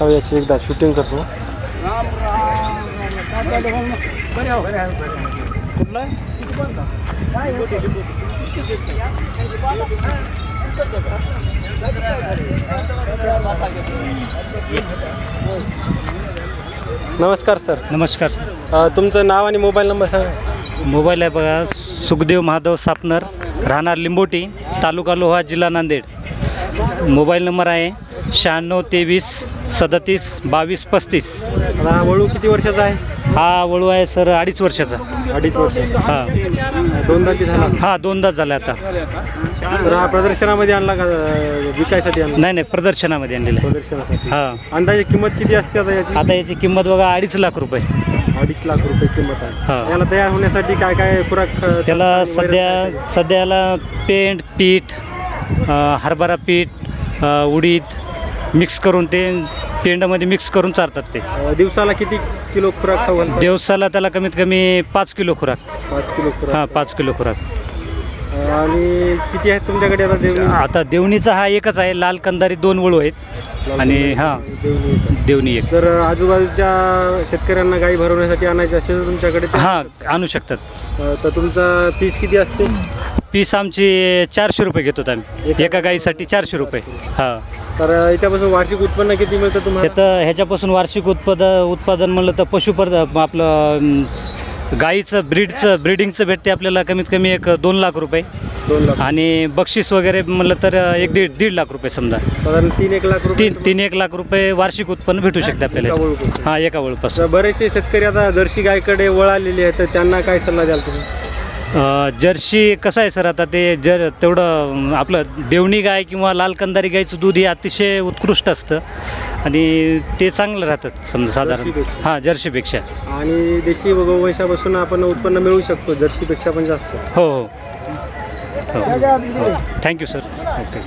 हा याची एकदा शूटिंग करतो. नमस्कार सर नमस्कार. सर अ, तुमचं नाव आणि मोबाईल नंबर सांगा. मोबाईल आहे बघा सुखदेव महादेव सापनर राहणार लिंबोटी तालुका लोहा जिल्हा नांदेड. मोबाईल नंबर आहे शहाण्णव तेवीस सदतीस बावीस पस्तीस. आता हा वळू किती वर्षाचा आहे? हा वळू आहे सर अडीच वर्षाचा. अडीच वर्षाचा हा. दोन दाती झाला? हा दोनदाच झाला आता. तर हा प्रदर्शनामध्ये आणला का अ, विकायसाठी आणला? नाही नाही प्रदर्शनामध्ये आणलेला आहे. प्रदर्शनासाठी. हा. अंदाजे किंमत किती असते आता याची? आता याची किंमत बघा अडीच लाख रुपये. अडीच लाख रुपये किंमत हा. आहे याला तयार होण्यासाठी काय काय खुराक अ, त्याला सध्या काय? सध्याला पेंट पीठ अ, हरभरा पीठ अ, उडीद मिक्स करून ते पेंडामध्ये मिक्स करून चारतात ते. अ, दिवसाला किती किलो खुराक खाऊ? दिवसाला त्याला कमीत कमी पाच किलो खुराक. पाच किलो खुराक. हां पाच किलो खुराक. अ, आणि किती आहेत तुमच्याकडे आता देवणी? आता देवणीचा हा एकच आहे लाल कंदारी दोन वळू आहेत. आणि हां देवणी एक. जर आजूबाजूच्या शेतकऱ्यांना गाई भरवण्यासाठी आणायची असेल तर तुमच्याकडे ते- हां आणू शकतात. अ, तर तुमचा फीस किती असते? पीस आमची चारशे रुपये घेतो आम्ही. एका गाईसाठी चारशे रुपये. हां. तर याच्यापासून वार्षिक उत्पन्न किती मिळतं तुम्हाला? त्यात ह्याच्यापासून वार्षिक उत्पादन उत्पादन म्हणलं तर पशुपर आपलं अं, गाईचं ब्रीडचं ब्रीडिंगचं भेटते आपल्याला कमीत कमी एक दोन लाख रुपये. दोन लाख आणि बक्षीस वगैरे म्हणलं तर एक दीड दीड लाख रुपये समजा. साधारण तीन एक लाख रुपये तीन तीन एक लाख रुपये वार्षिक उत्पन्न भेटू शकते एका आपल्याला वळूपासून. हां एका वळपासून तर बरेचसे शेतकरी आता जर्सी गायकडे वळालेले आहेत तर त्यांना काय सल्ला द्याल तुम्ही? जर्सी कसं आहे सर आता ते जर तेवढं आपलं देवणी गाय किंवा लाल कंदारी गायचं दूध हे अतिशय उत्कृष्ट असतं. आणि ते चांगलं राहतं समजा साधारण. जर्सीपेक्षा. हां जर्सीपेक्षा आणि देशी गोवंशापासून आपण उत्पन्न मिळवू शकतो जर्सीपेक्षा पण जास्त. हो. हो. हो. Thank you sir. ओके.